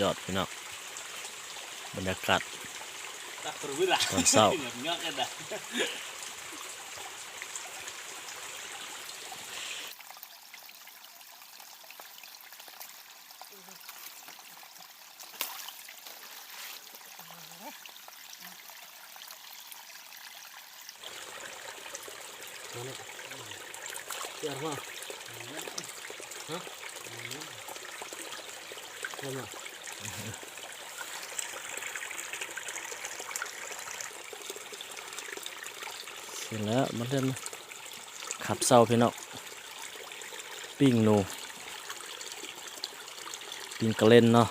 ยอดพี่น้องบรรยากาศ Tak berwirah. Konsau. Enggak kan dah. เดี๋ยวมาฮะเดี๋ยวมา เสร็จแล้วมาเล่นขับเศร้าพี่น้องปิ้งหนูปิ้งกระเล่นเนาะ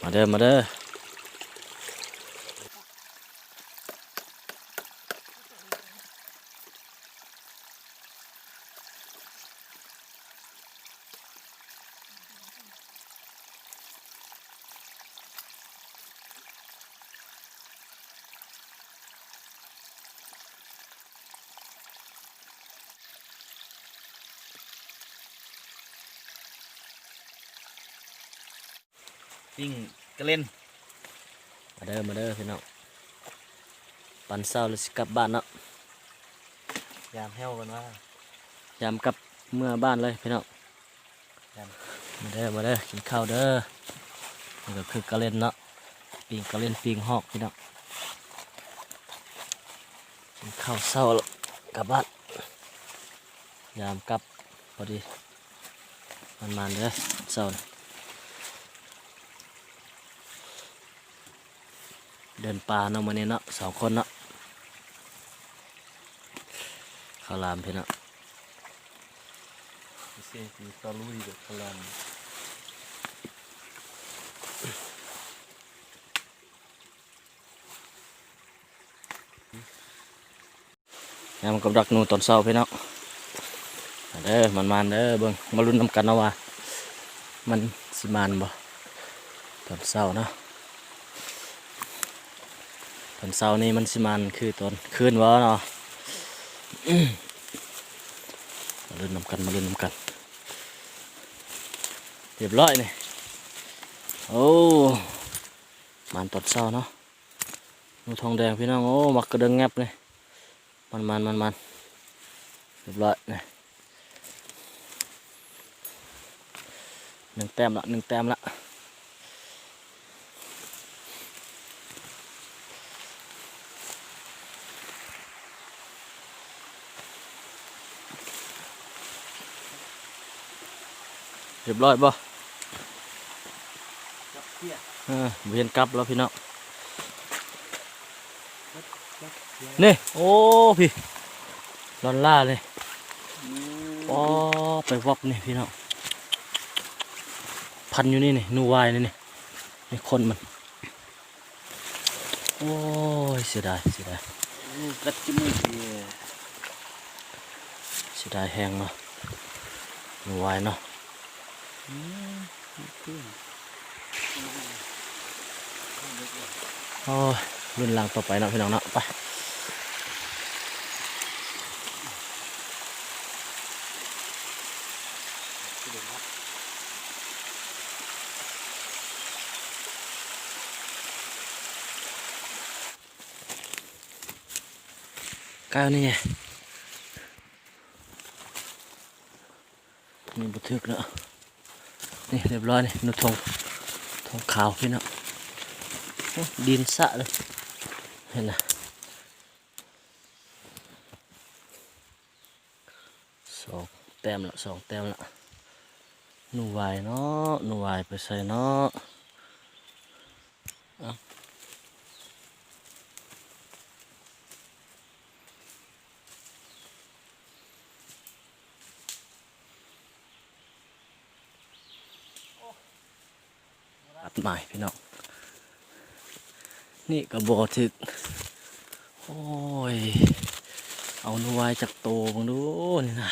มาเด้อมาเด้อ ปิ้งกระเล่นมาเด้อมาเด้อพี่น้องปันเศร้าแล้วสิกลับบ้านเนาะยามแห้วกันว่ายามกลับเมื่อบ้านเลยพี่น้องยามมาเด้อมาเด้อกินข้าวเด้อนี่ก็คือกระเล่นเนาะปิงกระเล่นปิงหอกพี่น้องกินข้าวเศร้าแล้วกลับบ้านยามกลับพอดีมันมันๆเด้อเศร้าน่ะ เดินป่าเนาะมื้อนี้เนาะสองคนเนาะข้าวหลามพี่น้องพิเศษคือตะลุยกับพลันยามกับดักหนูตอนเช้าพี่น้องมาเด้อมันมันๆเด้อเบิ่งมาลุ้นนำกันเนาะว่ามันสิมันบ่ตอนเช้าเนาะ ตอนเช้านี่มันสิมันคือตอนคืนวะเนาะมาลุ้นนำกันมาลุ้นนำกันเรียบร้อยนี่โอ้มันตอนเช้าเนาะนูทองแดงพี่น้องโอ้มักกระเดงแงบเลยมันมันมันมันเรียบร้อยนี่หนึ่งแต้มละหนึ่งแต้มละเรียบร้อยบ่จับเที่ยเออเวียนกลับแล้วพี่น้องนี่ โอ้พี่ลอนล่าเลยอ๋อไปวับนี่พี่น้องพันอยู่นี่นี่นูวายนี่นี่นี่คนมัน โอ้ยเสียดายเสียดายกัดจมูกเนี่ยเสียดายแหงเนาะนูวายเนาะ โอ้ยรุ่นหลังต่อไปเนาะพี่น้องเนาะไปก้าวนี่ไงนี่บันทึกแล้ว นี่เรียบร้อยเลยนุทงทงขาวพี่น้องดินสะเลยเห็นนะสองแต้มละสองแต้มละหนูวายเนาะหนูวายไปใส่เนาะ อัดใหม่พี่น้องนี่กระบอกถึกโอ้ย เอาหนูวายจากโตบังดูนี่นะ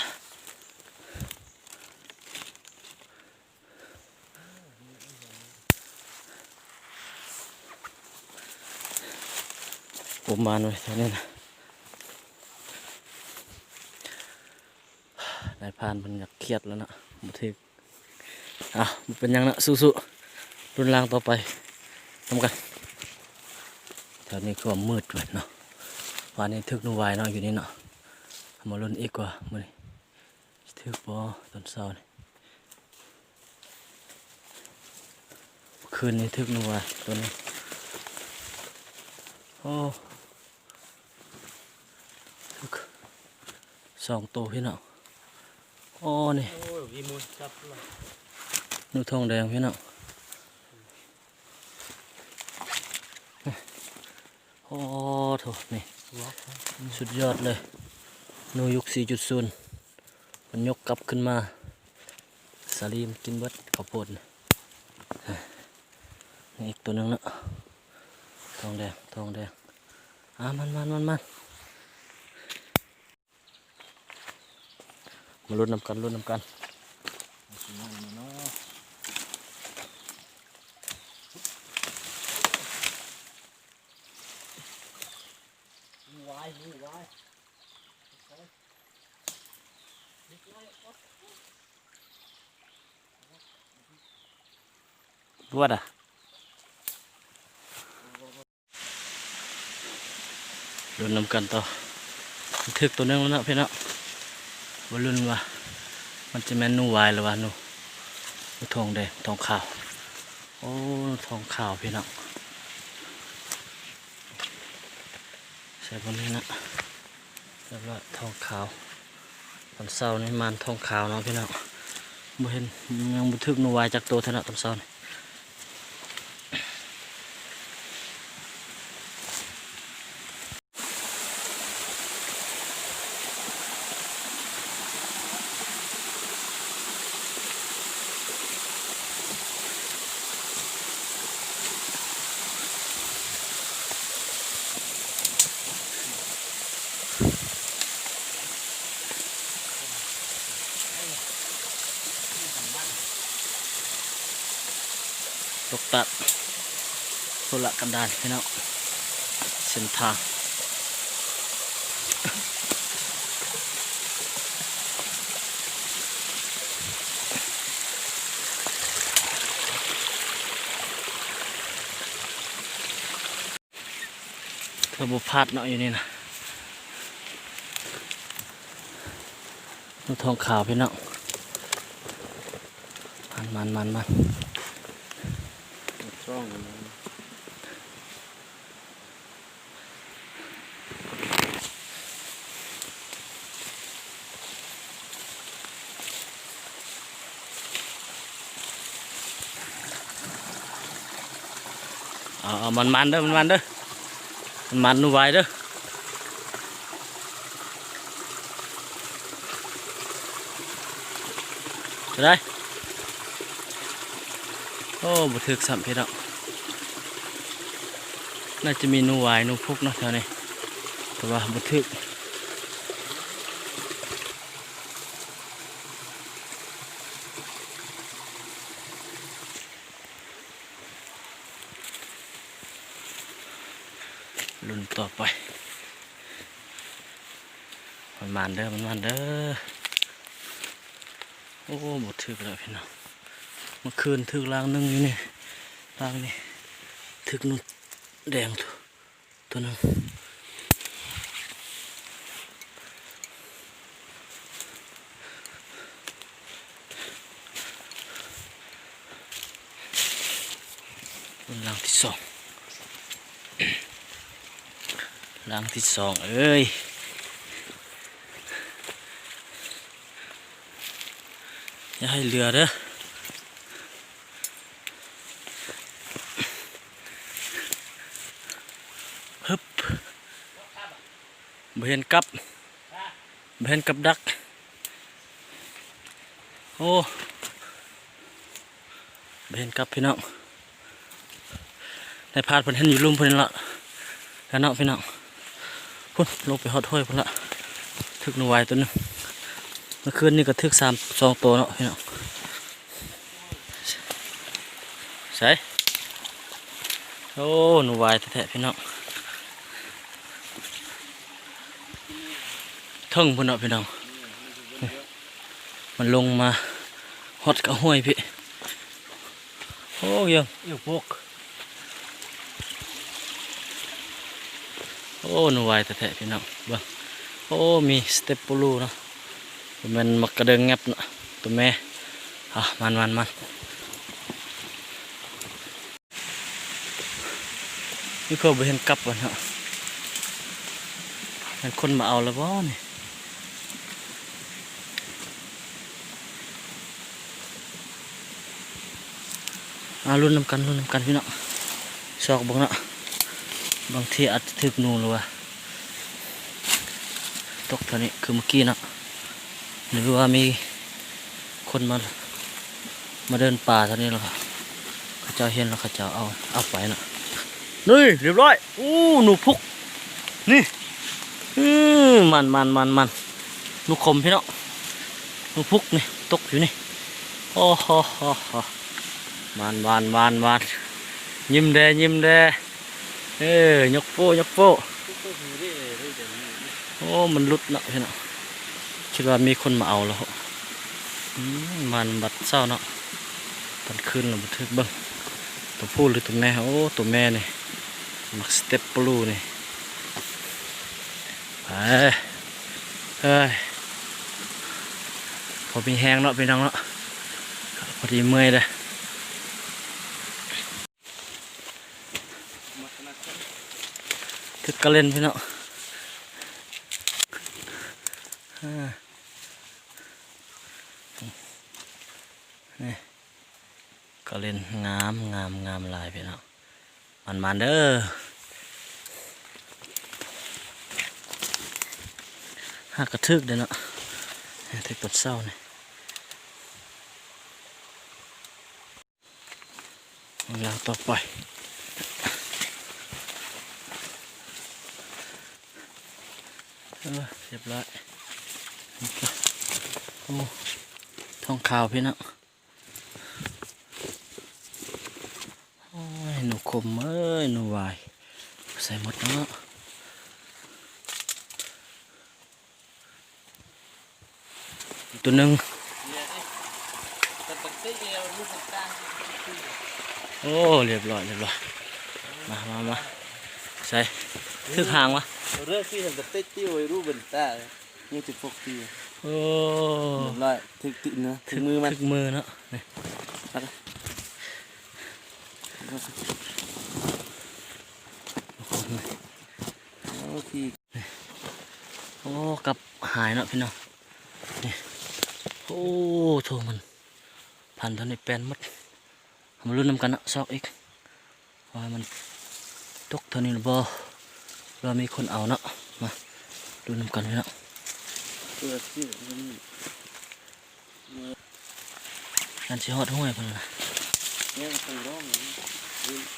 ผมมานไว้เท่านี้นะนายพานมันอยากเครียดแล้วนะบ่ถึกอะบ่เป็นยังนะสู้ๆ รุนแรงต่อไปทำกันแถวนี้ก็มืดด้วยเนาะวันนี้ทึกหนูวายเนาะอยู่นี่เนาะเอามาลุ้นอีกกว่ามื้อนี้สิทึกบ่ตอนเช้านี่เมื่อคืนนี้ทึกหนูวายตัวนี้โอ้ทึกสองตัวพี่น้องโอ้นี่โอ้ยวีมูลจับเลยหนูทองแดงพี่น้อง โอ้โถนี่ล็อกสุดยอดเลยหนูยุค4.0มันยกกลับขึ้นมา สาลีมกินเบิดข้าวโพดน่ะนี่อีกตัวหนึงเนาะทองแดงทองแดงอะมันมันมันมันมาลุ้นนำกันลุ้นนำกันนั่นน่ะเนาะ วายนี่วายรวดอะรุนนำ กันต่อมันถึกตัวนึงแล้วนะพี่เนาะบรุนว่า มันจะแมนนูวายหรือว่านูทองแดงทองขาว โอ้ทองขาวพี่เนาะใช่บนนี้นะแล้วก็ทองขาวตอนเช้านี่มันทองขาวเนาะพี่เนาะบ่เห็นยังบ่ถึกนูวายจากตัวเท่านั้นตอนเช้านี่ ตกตัด โซละกันดานพี่น้องเส้นทางร์โบพาดเนาะอยู่นี่นะลูทองขาวพี่น้องมันมันมันมันช่อง เอาเอามันมันเด้อมันมันเด้อมันมันนูไว้เด้อได้โอ้บุถึกสัมพี่น้องน่าจะมีนูวายนูพุกเนาะแถวนี้แต่ว่าบุถึกรุ่นต่อไป มันมัน เด้อมันมันเด้อโอ้บุถึกแล้วพี่น้องเมื่อคืนถึกลางนึงอยู่นี่ลางนี่ถึกนุ่นแดงตัวตัวนึงลางที่สองลังที่สองเอ้ย อย่าให้เรือเด้อฮึบบ่เห็นกับเห็นกับดัก โอ้เห็นกับพี่น้องได้พาดเพิ่นเห็นอยู่ลุ่มเพิ่นละแล้วเนาะพี่น้องพุ่นลงไปหอดถ้วยพุ่นละทึกหนูไว้ตัวหนึง มื่อคืนนี่ก็ทึกสามสองตัวเนาะพี่น้องใช่โอ้หนูไว้แท้ๆพี่น้องเทิงพุ่นเนาะพี่น้องนี่มันลงมาฮอดกับห้วยพี่โอ้ยังเอี่ยวพวกโอ้หนูวายแท้ๆพี่น้องเบิ่งโอ้มีสเต็ปปูลูเนาะ มันมักกระเดิงงับเนาะตัวแม่อะมันมันมันนี่เขาไปเห็นกลับวะเนาะมันคนมาเอาแล้วบ่นี่อารุ่นนำกันรุ่นนำกันพี่น้องชอกบังเนาะบางทีอาจจะถึกนูนหรือว่าตกเท่านี้คือเมื่อกี้เนาะ หรือว่ามีคนมา มาเดินป่าท่านี้แล้วครับเขาเจ้าเห็นแล้วเขาเจ้าเอาเอาไปเนะนี่เรียบร้อยอู้หนูพุก นี่อืมมันมันมันมันหนูคมพี่เนาะหนูพุกนี่ตกอยู่นี่โอ้โหโหโหมันมันมันมันยิ้มแดยิ้มแดเอ้ยยกโป้ยกโป้โอ้มันลุดเนาะพี่เนาะ คิดว่ามีคนมาเอาแล้วมันบัดเศร้าเนาะตอนคืนเราบันทึกเบิ้งตัวผู้หรือตัวแม่โอ้ตัวแม่นี่มักสเต็ปปลูนี่ไปเฮ้ยพอมีแห้งเนาะพี่น้องเนาะพอดีเมื่อยเลยถึกกระเล่นพี่เนาะอ่านี่ กระเล่นงามงามงามลายพี่เนาะมันมันเด้อหากระทึกเด้เนาะทึกตดเศร้าเนี่ยยาวต่อไปเออเรียบร้อยโอ้ทองขาวพี่เนาะโอ้ย หนูคมเอ้ยหนูวายใส่หมดเนาะอีกตัวหนึ่งโอ้เรียบร้อยเรียบร้อยมามามาใส่ทึกหางวะเรื่องที่ทำกับเต้ติ้วไว้รูปเป็นตายังติดพวกตีโอ้เรียบร้อยถึกติดเนื้อถึงมือมันถึกมือเนาะนี่ โอ้ ที่โอ้กลับหายเนาะพี่น้องนี่โอ้โถมันพันเท่านี้แปลนหมัดเอามาลุ้นนำกันเนาะซอกอีกว่ามันตกเท่านี้หรือบ่เรามีคนเอาเนาะมาลุ้นนำกันพี่เนาะเปิดที่มันนั่นสิฮอดห้วยเพิ่นน่ะยังคงร้องตักลิงอย่าไปเลียดตัวนี้ตัวแบบตัดอยู่ใส่เนาะอยู่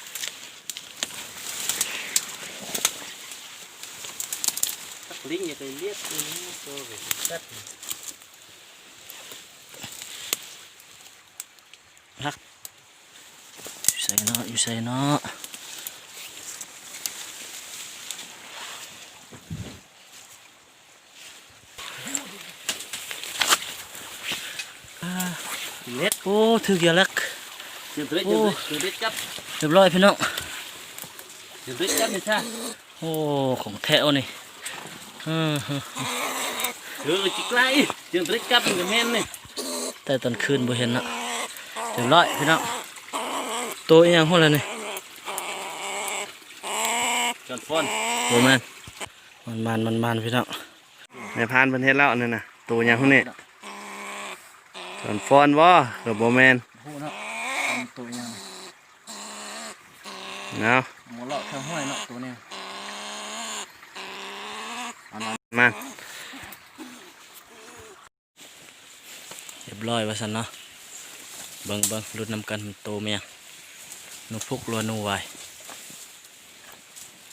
ใส่เนาะเล็ดโอ้ถึกอย่าลักเดี๋ยวเล็ดเดี๋ยวเล็ด เรื่องเดี๋ยวเล็ดจับเลยท่าโอ้ของตริกลับมันจะแม่นเลยแต่ตอนคืนบ่เห็นนะเรียบร้อยพี่น้องตัวยังหัวเลยนี่จอนฟอนโอ้แมนมันมันมันมันพี่น้องในพานประเทศแล้วนั่นน่ะตัวยังหัวนี่ตอนฟอนบ่กับบ่แมนเนาะตัวยังเนาะหมดเลาะทางห้วยเนาะตัวเนี้ย มันเรียบร้อยว่าซั่นเนาะเบิ่งเบิ่งรุ่นนำกันมันโตเมียหนูพุกรัวหนูวาย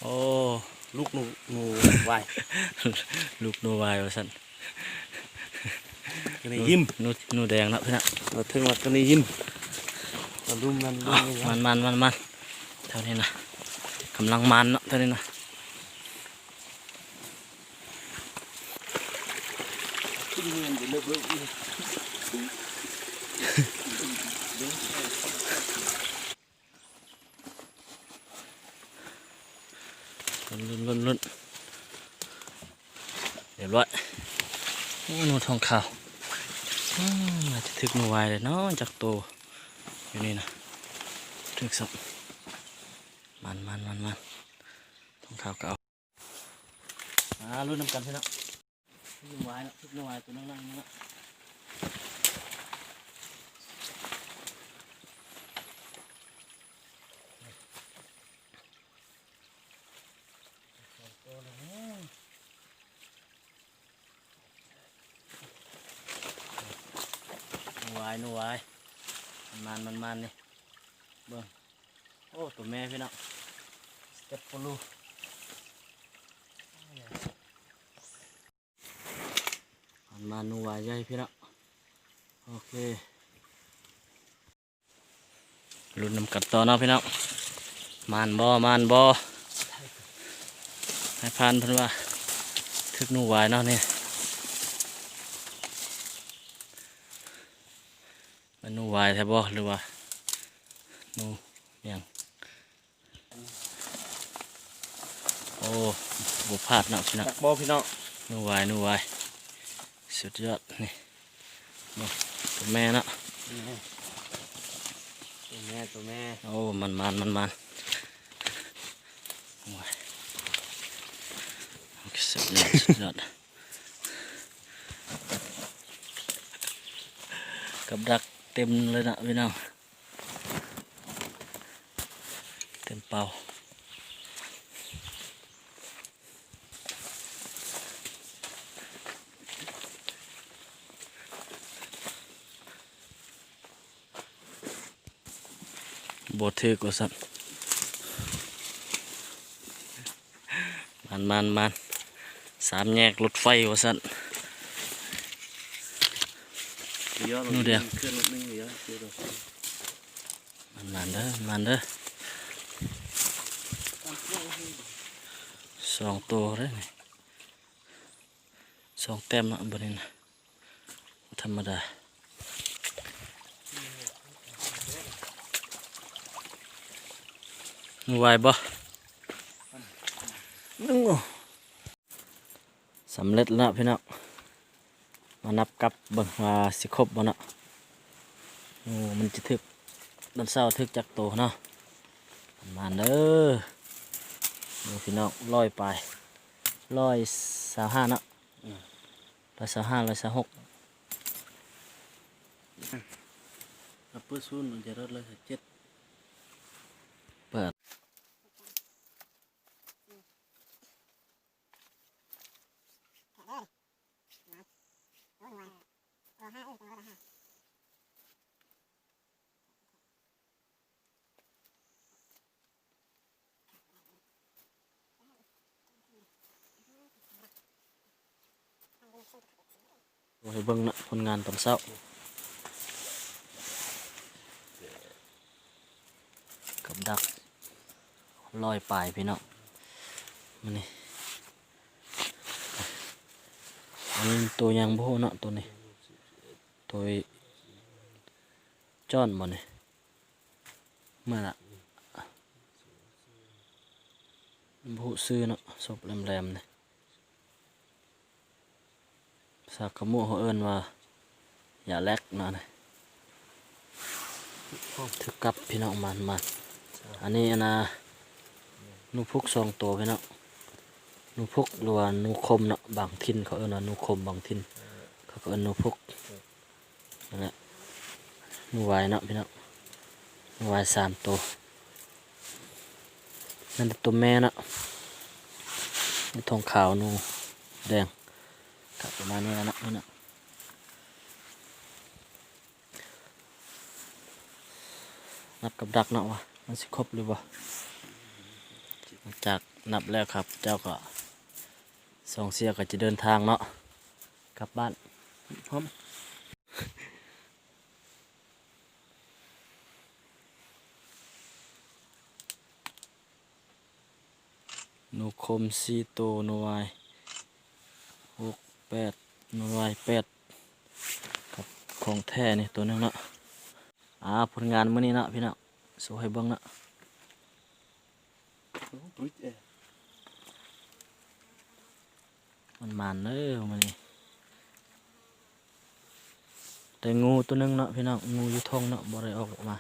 โอ้ลูกหนูหนูวายลูกหนูวายว่าซั่นกันนี่ยิ้มหนูหนูแดงเนาะพี่น้องเราถึงว่ากันนี่ยิ้มเราลุ่มมันลุ่อ้าวมมันมันมันมันเท่านี้นะกำลังมันเนาะเท่านี้นะ ขึ้นเงินเดี๋ยวเลุ้นลุ้นลุ้นเรียบร้อยโอ้หนูทองขาวอาจจะถึกหนูไวยเลยเนาะจากโตวอยู่นี่นะถึกสับมันมันมันมันทองขาวเก่าอ่าลุ้นน้ำกันพี่น้อง หนูไวายแล้วถึกนวายตัวนั่งนั่งนี่ละนวายนูไวายมันมันมันนี่เบิ่งโอ้ตัวแม่พี่น้องสเต็ปปลู มันมันหนูไวายใหญ่พี่น้องโอเคลุ้นน้ำกัดต่อเนาะพี่น้องมันบ่มันบ่ให้พันเพิ่นว่าทึกหนูไวายเนาะนี่มันหนูวายแท้บ่หรือว่าหนูหยังโอ้บุพลาดเนาะพี่น้องตักบ่พี่น้องหนูวายหนูวาย สุดยอดนี่นี่ตัวแม่เนาะตัวแม่ตัวแม่โอ้มันมันมันมันโอ้ยโอเคสุดยอดสุดยอดกับดักเต็มเลยนะพี่น้องเต็มเป่า บทเทกว่าสัตว์มันมันมันสามแยกรถไฟว่าสัตว์นู่นเดียวมันมันเด้อมันเด้อสองตัวเด้อนี่สองแต้มเนาะบนนี้นะธรรมดามึง ไหวบ่นึงสำเร็จแล้วพี่น้องมานับกับเบิ่งว่าสิครบบ่เนาะโอ้มันจะถึกดันเศร้าทึกจากโตเนาะประมาณเด้อนี่พี่น้องร้อยไปร้อยสาวห้าเนาะร้อยสาวห้าร้อยสาวหกอัปเปอร์ซูนมันจะรถเลยเจ็ด โอ้ยเบิ่งนะผลงานตอนเช้ากับดักลอยปลา ตัวจ้อนบ่เนี่ยเมื่อละผู้ซื้อเนาะศพแหลมๆเนี่ยสากกระมูเขาเอิ้นว่า อย่าแลกนาะเนี่ยถึกกับพี่น้องมันมันอันนี้นะนูพุกสองตัวพี่น้องนูพุกหรือว่านูคมเนาะบางทินเขาเอิ้นว่านูคมบางทินเขาก็เอิ้นนูพุก นั่นแหละนูวายเนาะพี่น้องนูวายสามตัวนั่นตัวแม่เนาะนี่ทองขาวนูแดงกับประมาณนี้แล้วนะพี่น้องนับกับดักเนาะวะมันสิครบหรือเปล่าจากนับแล้วครับ เจ้าก็สองเสียก็จะเดินทางเนาะกลับบ้านพร้อม นูคมสีโตวหนูวายหกแปดหนูวายแปดครับของแท้นี่ตัวนึงนะอ่าผลงานมื้อนี้นะพี่น้องสู้ให้เบิ่งนะมันมันเด้อมื้อนี้แต่งูตัวนึงเนาะพี่น้องงูอยู่ท้องเนาะบ่ได้ออกมา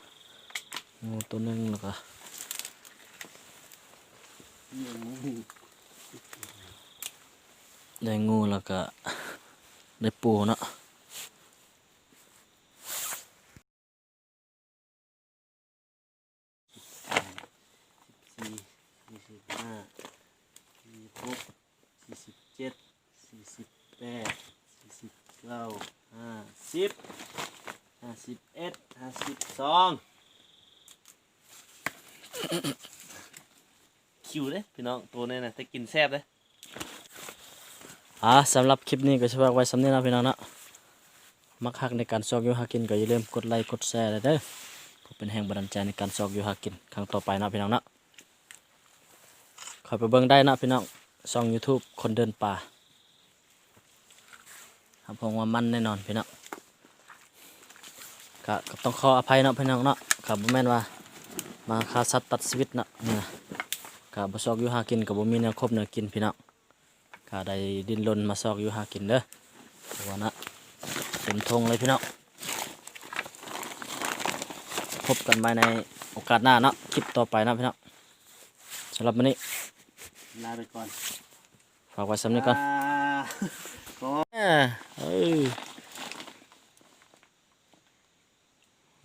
งูตัวนึงแล้วก็เนี่ยมึง ได้งูแล้วก็ได้ปูเนาะสี่สี่สิบห้าสี่สิบหกสี่สิบเจ็ดสี่สิบแปดสี่สิบเก้าห้าสิบห้าสิบเอ็ดห้าสิบสอง คิวเลยพี่น้องตัวนี้นะแต่กินแซ่บเลยอ่าสำหรับคลิปนี้ก็สิฝาไว้สำนี้นะพี่น้องนะมักฮักในการซอกยู่หากินก็อย่าลืมกดไลค์กดแชร์เลยเด้อเพื่อเป็นแรงบันดาลใจในการซอกยู่หากินครั้งต่อไปนะพี่น้องนะคอยไปเบิ่งได้นะพี่น้องช่อง YouTube คนเดินป่าครับผมว่ามันแน่นอนพี่น้องก็ต้องขออภัยนะพี่น้องเนาะครับแม่นว่ามาฆ่าสัตว์ตัดชีวิตนาะนี่นะ ก็บ่ซอกอยู่หากินก็บ่มีแนวครบแนวกินพี่น้องก็ได้ดินรนมาซอกอยู่หากินเด้อเพราะว่านะเต็มทงเลยพี่น้องพบกันใหม่ในโอกาสหน้าเนาะคลิปต่อไปเนาะพี่น้องสำหรับวันนี้ลาไปก่อนฝากไว้สำนี้ก่อนอ่าก็เอ้อเอ้ย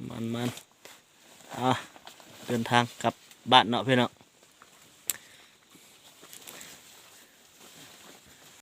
มันมันอะเดินทางกลับบ้านเนาะพี่น้อง